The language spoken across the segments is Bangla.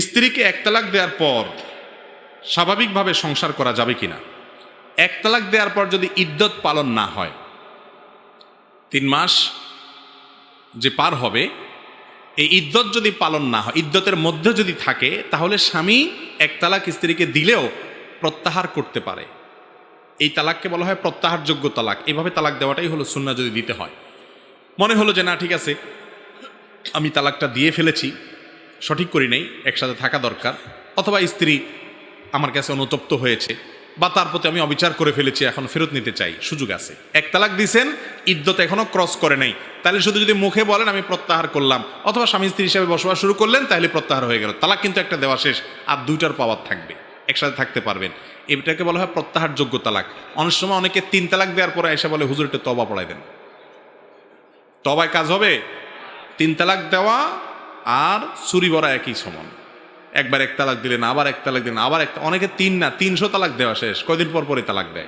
স্ত্রীকে এক তালাক দেওয়ার পর স্বাভাবিকভাবে সংসার করা যাবে কিনা? এক তালাক দেওয়ার পর যদি ইদ্যত পালন না হয়, তিন মাস যে পার হবে, এই ইদ্যত যদি পালন না হয়, ইদ্যতের মধ্যে যদি থাকে, তাহলে স্বামী এক তালাক স্ত্রীকে দিলেও প্রত্যাহার করতে পারে। এই তালাককে বলা হয় প্রত্যাহারযোগ্য তালাক। এভাবে তালাক দেওয়াটাই হলো সুন্না যদি দিতে হয়। মনে হলো যে না, ঠিক আছে, আমি তালাকটা দিয়ে ফেলেছি। সঠিক করি নেই, একসাথে থাকা দরকার, অথবা স্ত্রী আমার কাছে অনুতপ্ত হয়েছে, বা তার প্রতি আমি অবিচার করে ফেলেছি, এখন ফেরত নিতে চাই, সুযোগ আছে। এক তালাক দিছেন, ইদ্যত এখনও ক্রস করে নেই, তাহলে শুধু যদি মুখে বলেন, আমি প্রত্যাহার করলাম, অথবা স্বামী স্ত্রী হিসেবে বসবাস শুরু করলেন, তাহলে প্রত্যাহার হয়ে গেল। তালাক কিন্তু একটা দেওয়া শেষ, আর দুইটার পাওয়ার থাকবে, একসাথে থাকতে পারবেন। এটাকে বলা হয় প্রত্যাহারযোগ্য তালাক। অনেক সময় অনেকে তিন তালাক দেওয়ার পরে এসে বলে, হুজুর তবা পড়াই দেন। তবায় কাজ হবে? তিন তালাক দেওয়া আর চুরি ভরা একই সমান। একবার এক তালাক দিলেন, আবার এক তালাক দিলেন, আবার এক অনেকে তিন না, তিনশো তালাক দেওয়া শেষ, কয়দিন পর পরে তালাক দেয়।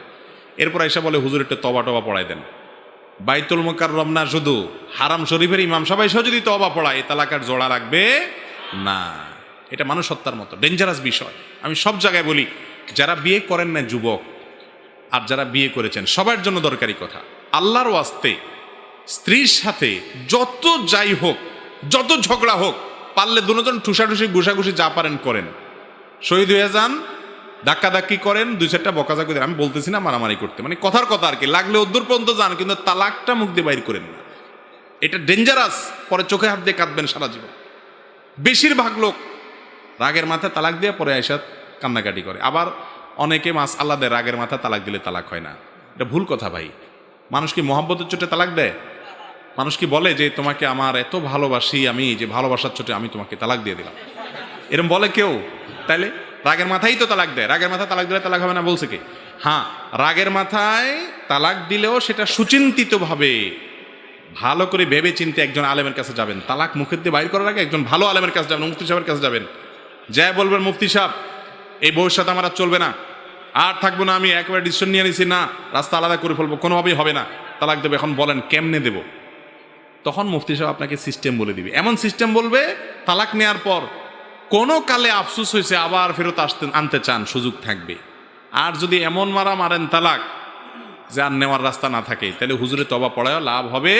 এরপর এসে বলে, হুজুর, একটু তবা টবা পড়াই দেন। বাইতুল মোকার রমনা শুধু, হারাম শরীফের ইমাম সবাই সহ যদি তবা পড়ায় তালাকার জোড়া লাগবে না। এটা মানুষ হত্যার মতো ডেঞ্জারাস বিষয়। আমি সব জায়গায় বলি, যারা বিয়ে করেন না যুবক, আর যারা বিয়ে করেছেন, সবার জন্য দরকারি কথা। আল্লাহর ওয়াস্তে স্ত্রীর সাথে যত যাই হোক যত ঝগড়া হোক, পারলে দুজন ঠুসাঠুসি ঘুষাঘুষি যা পারেন করেন। শহীদ হয়ে যান, ধাক্কাধাক্কি করেন, দুই চারটা বকাঝাকি দেন। আমি বলতেছি না মারামারি করতে। মানে কথার কথা আর কি। লাগলে অদ্দূর পর্যন্ত যান, কিন্তু তালাকটা মুখ দিয়ে বাইর করেন না। এটা ডেঞ্জারাস পরে চোখে হাত দিয়ে কাঁদবেন সারা জীবন। বেশিরভাগ লোক রাগের মাথায় তালাক দিয়ে পরে আয়সা কান্নাকাটি করে। আবার অনেকে মাস আল্লাহ দেয়, রাগের মাথায় তালাক দিলে তালাক হয় না। এটা ভুল কথা ভাই। মানুষ কি মহাব্বতের চোটে তালাক দেয়? মানুষ কি বলে যে, তোমাকে আমার এত ভালোবাসি আমি, যে ভালোবাসার চোটে আমি তোমাকে তালাক দিয়ে দিলাম এরম বলে কেউ? তাইলে রাগের মাথায় তো তালাক দেয়। রাগের মাথায় তালাক দিলে তালাক হবে না বলছে কি? হ্যাঁ রাগের মাথায় তালাক দিলেও সেটা সুচিন্তিতভাবে ভালো করে ভেবে চিনতে একজন আলেমের কাছে যাবেন। তালাক মুখের দিয়ে বাইর করার আগে একজন ভালো আলেমের কাছে যাবেন, মুফতি সাহেবের কাছে যাবেন। যা বলবেন মুফতি সাহেব, এই সাথে আমার আর চলবে না। আর থাকব না আমি, একবার ডিসিশন নিয়ে নিছি, না, রাস্তা আলাদা করে ফেলব, কোনোভাবেই হবে না। তালাক দেবো, এখন বলেন কেমনে দেবো? তখন মুফতি সাহেব আপনাকে সিস্টেম বলে দিবে। এমন সিস্টেম বলবে, তালাক নেওয়ার পর কোনো কালে আফসুস হয়েছে, আবার ফেরত আসতে, আনতে চান, সুযোগ থাকবে। আর যদি এমন মারা মারেন তালাক, যে আর নেওয়ার রাস্তা না থাকে, তাহলে হুজুরে তবা পড়ায় লাভ হবে